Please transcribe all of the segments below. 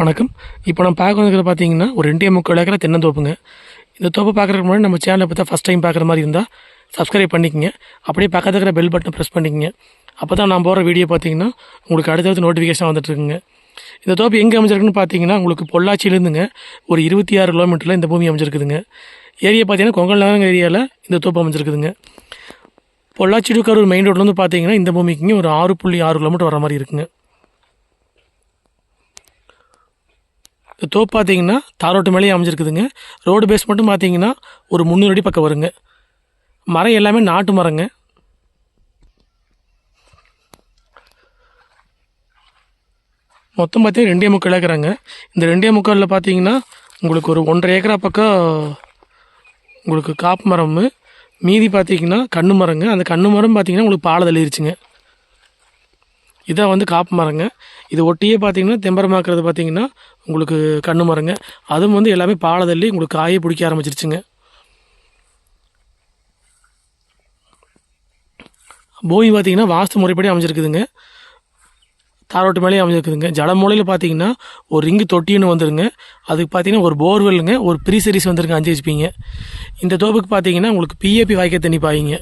வணக்கம். இப்போ நம்ம பார்க்க வந்துக்கிறது பார்த்தீங்கன்னா ஒரு ரெண்டே முக்கால் ஏக்கரா தென்னந்தோப்புங்க. இந்த தோப்பை பார்க்குறதுக்கு முன்னாடி நம்ம சேனலை பார்த்தா ஃபஸ்ட் டைம் பார்க்குற மாதிரி இருந்தால் சப்ஸ்கிரைப் பண்ணிக்கங்க. அப்படியே பக்கத்தில் இருக்கிற பெல் பட்டனை ப்ரெஸ் பண்ணிக்கங்க. அப்போ தான் நான் போகிற வீடியோ பார்த்தீங்கன்னா உங்களுக்கு அடுத்தடுத்து நோட்டிஃபிகேஷன் வந்துட்டுருக்குங்க. இந்த தோப்பு எங்கே அமைஞ்சிருக்குன்னு பார்த்தீங்கன்னா உங்களுக்கு பொள்ளாச்சியிலேருந்துங்க ஒரு இருபத்தி ஆறு கிலோமீட்டரில் இந்த பூமி அமைஞ்சிருக்குதுங்க. ஏரியா பார்த்தீங்கன்னா கொங்கல் நகரம் ஏரியாவில் இந்த தோப்பு அமைஞ்சிருக்குதுங்க. பொள்ளாச்சி டு கரூர் மெயின் ரோட்லேருந்து பார்த்தீங்கன்னா இந்த பூமிக்குங்க ஒரு ஆறு புள்ளி ஆறு கிலோமீட்டர் வர மாதிரி இருக்குங்க. இந்த தோப்பு பார்த்தீங்கன்னா தாரோட்டு மேலேயே அமைஞ்சிருக்குதுங்க. ரோடு பேஸ் மட்டும் பார்த்தீங்கன்னா ஒரு முந்நூறு அடி பக்கம் வருங்க. மரம் எல்லாமே நாட்டு மரங்க. மொத்தம் பார்த்தீங்கன்னா ரெண்டே முக்கால் ஏக்கராங்க. இந்த ரெண்டே முக்காலில் பார்த்தீங்கன்னா உங்களுக்கு ஒரு ஒன்றரை ஏக்கரா பக்கம் உங்களுக்கு காப்பு மரம் மீதி பார்த்தீங்கன்னா கண்ணு மரங்க. அந்த கண்ணு மரம் பார்த்தீங்கன்னா உங்களுக்கு பாலை தள்ளிருச்சுங்க. இதான் வந்து காப்பு மரங்க. இது ஒட்டியே பார்த்தீங்கன்னா தெம்பரமாக்குறது பார்த்தீங்கன்னா உங்களுக்கு கண்ணு மரங்க. அதுவும் வந்து எல்லாமே பாலை தள்ளி உங்களுக்கு காயை பிடிக்க ஆரம்பிச்சிருச்சுங்க. பூமி பார்த்தீங்கன்னா வாஸ்து முறைப்படி அமைஞ்சிருக்குதுங்க. தாரோட்டு மேலேயே அமைஞ்சிருக்குதுங்க. ஜடமூலையில் பார்த்தீங்கன்னா ஒரு ரிங்கு தொட்டின்னு வந்துருங்க. அதுக்கு பார்த்தீங்கன்னா ஒரு போர்வெல்லுங்க ஒரு ப்ரீ சீரிஸ் வந்துருங்க அஞ்சு ஹெச்பிங்க இந்த தோப்புக்கு பார்த்தீங்கன்னா உங்களுக்கு பிஏபி வாய்க்க தண்ணி பாய்ங்க.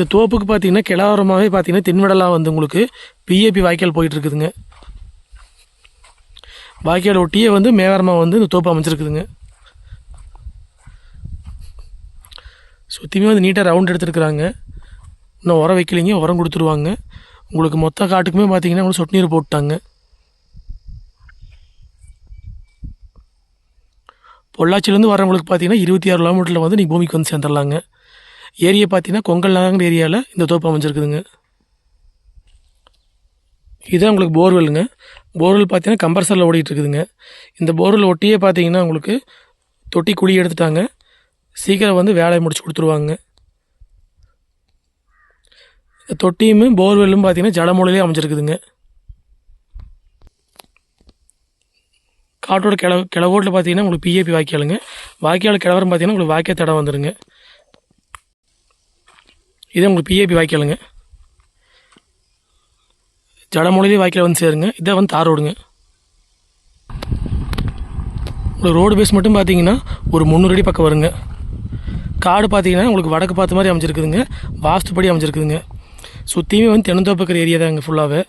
இந்த தோப்புக்கு பார்த்தீங்கன்னா கிளாரமாகவே பார்த்தீங்கன்னா தென்வடலாக வந்து உங்களுக்கு பிஏபி வாய்க்கால் போயிட்டு இருக்குதுங்க வாய்க்கால் ஒட்டியே வந்து மேவாரமாக வந்து இந்த தோப்பு அமைச்சிருக்குதுங்க சுற்றியுமே வந்து நீட்டாக ரவுண்ட் எடுத்துருக்குறாங்க. இன்னும் உரம் வைக்கலைங்க உரம் கொடுத்துருவாங்க. உங்களுக்கு மொத்த காட்டுக்குமே பார்த்தீங்கன்னா உங்களுக்கு சொட்டு நீர் போட்டாங்க பொள்ளாச்சியிலேருந்து வரவங்களுக்கு பார்த்தீங்கன்னா இருபத்தி ஆறு கிலோமீட்டரில் வந்து நீங்கள் பூமிக்கு வந்து சேர்ந்துடலாங்க. ஏரியை பார்த்தீங்கன்னா கொங்கல் நகர் ஏரியாவில் இந்த தோப்பு அமைஞ்சிருக்குதுங்க. இதுதான் உங்களுக்கு போர்வெல்லுங்க. போர்வெல் பார்த்தீங்கன்னா கம்பர்சரில் ஓடிட்டு இருக்குதுங்க இந்த போர்வெல் ஒட்டியே பார்த்தீங்கன்னா உங்களுக்கு தொட்டி குழி எடுத்துட்டாங்க. சீக்கிரம் வந்து வேலையை முடிச்சு கொடுத்துருவாங்க. இந்த தொட்டியுமே போர்வெல்லும் பார்த்தீங்கன்னா ஜடமூலையிலே அமைஞ்சிருக்குதுங்க. காட்டோட கிள கிளவோட்டில் பார்த்தீங்கன்னா உங்களுக்கு பிஏபி வாய்க்காலுங்க. வாய்க்கால் கிழவரும் பார்த்தீங்கன்னா உங்களுக்கு வாய்க்கால் தடம் வந்துருங்க. இதே உங்களுக்கு பிஏபி வாய்க்காலுங்க ஜடமூலையிலே வாய்க்கால் வந்து சேருங்க. இதை வந்து தார் ரோடுங்க. உங்களுக்கு ரோடு பேஸ் மட்டும் பார்த்தீங்கன்னா ஒரு முந்நூறு அடி பக்கம் வருங்க. காடு பார்த்தீங்கன்னா உங்களுக்கு வடக்கு பார்த்த மாதிரி அமைஞ்சிருக்குதுங்க. வாஸ்துப்படி அமைஞ்சிருக்குதுங்க. சுற்றியுமே வந்து தென்னந்தோப்புக்கிற ஏரியா தாங்க ஃபுல்லாகவே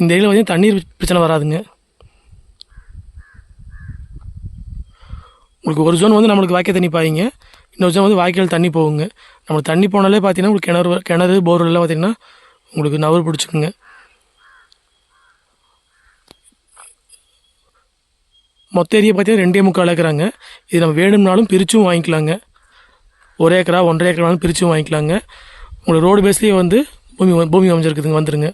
இந்த ஏரியாவில் பார்த்தீங்கன்னா தண்ணீர் பிரச்சனை வராதுங்க. உங்களுக்கு ஒரு ஜோன் வந்து நம்மளுக்கு வாய்க்கால் தண்ணி பாய்ங்க. இன்னொரு ஜோன் வந்து வாய்க்கால் தண்ணி போகுங்க. நம்ம தண்ணி போனாலே பார்த்தீங்கன்னா உங்களுக்கு கிணறு கிணறு போர்வெல்லாம் பார்த்தீங்கன்னா உங்களுக்கு நவறு பிடிச்சிக்குங்க மொத்த ஏரியா பார்த்தீங்கன்னா ரெண்டே முக்கால் ஏக்கராங்க. இது நம்ம வேணும்னாலும் பிரிச்சும் வாங்கிக்கலாங்க. ஒரு ஏக்கரா ஒன்றரை ஏக்கரானாலும் பிரிச்சும் வாங்கிக்கலாங்க. உங்களுக்கு ரோடு பேஸ்லேயே வந்து பூமி பூமி அமைஞ்சிருக்குதுங்க வந்துருங்க.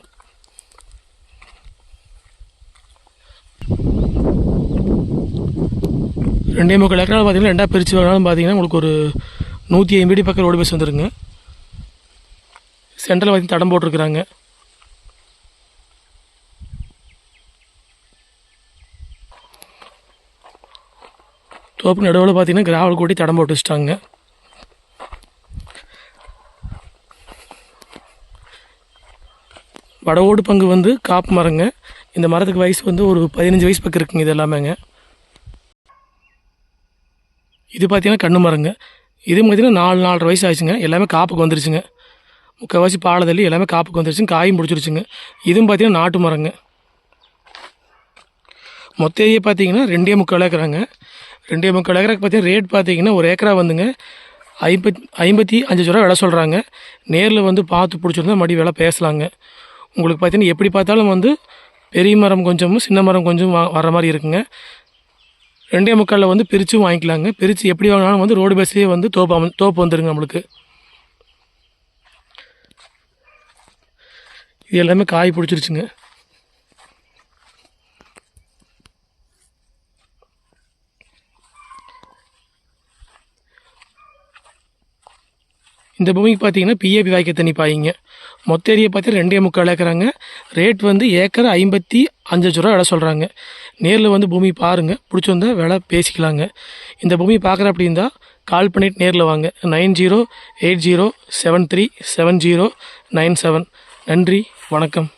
ரெண்டே முக்கால் ஏக்கரா பார்த்தீங்கன்னா ரெண்டாக பிரித்து வேணாலும் பார்த்தீங்கன்னா உங்களுக்கு ஒரு நூற்றி ஐம்பது அடி பக்கம் ரோடு பேஸ் வந்துருங்க. சென்ட்ரல் பார்த்தீங்கன்னா தடம் போட்டிருக்கிறாங்க. தோப்பு நடுவில் பார்த்தீங்கன்னா கிராவல் கூட்டி தடம் போட்டு வச்சுட்டாங்க. வடவோடு பங்கு வந்து காப்பு மரங்க. இந்த மரத்துக்கு வயசு வந்து ஒரு பதினஞ்சு வயசு பக்கம் இருக்குங்க இது எல்லாமேங்க. இது பார்த்தீங்கன்னா கண்ணு மரங்க. இது பார்த்திங்கன்னா நாலு நாலரை வயசு ஆயிடுச்சுங்க. எல்லாமே காப்புக்கு வந்துருச்சுங்க. முக்கால்வாசி பாலதள்ளி எல்லாமே காப்புக்கு வந்துருச்சுங்க. காயும் பிடிச்சிருச்சுங்க இதுவும் பார்த்தீங்கன்னா நாட்டு மரங்க. மொத்த ஏரியா பார்த்தீங்கன்னா ரெண்டே முக்கால் ஏக்கராங்க. ரெண்டே முக்கால் ஏக்கராக்கு பார்த்தீங்கன்னா ரேட் பார்த்தீங்கன்னா ஒரு ஏக்கரா வந்துங்க. ஐம்பத் ஐம்பத்தி அஞ்சு ரூபா விலை சொல்கிறாங்க நேரில் வந்து பார்த்து பிடிச்சிருந்தா மறுபடியும் விலை பேசலாங்க. உங்களுக்கு பார்த்தீங்கன்னா எப்படி பார்த்தாலும் வந்து பெரிய மரம் கொஞ்சமும் சின்ன மரம் கொஞ்சம் வர மாதிரி இருக்குங்க. ரெண்டே முக்காலில் வந்து பிரித்தும் வாங்கிக்கலாங்க. பிரித்து எப்படி வாங்கினாலும் வந்து ரோடு பேஸ்லேயே வந்து தோப்பு அமை தோப்பு வந்துடுங்க நம்மளுக்கு. இது எல்லாமே காய் பிடிச்சிருச்சுங்க. இந்த பூமிக்கு பார்த்தீங்கன்னா பிஏபி வாய்க்க தண்ணி பாயிங்க. மொத்த ஏரியா பார்த்தீங்கன்னா ரெண்டே முக்கால் ஏக்கராங்க. ரேட் வந்து ஏக்கர் ஐம்பத்தி அஞ்சு லட்ச ரூபா விலை சொல்கிறாங்க நேரில் வந்து பூமி பாருங்கள் பிடிச்சிருந்தா விலை பேசிக்கலாங்க. இந்த பூமி பார்க்குற அப்படி இருந்தால் கால் பண்ணிட்டு நேரில் வாங்க. Nine zero eight zero seven three seven zero nine seven. நன்றி வணக்கம்.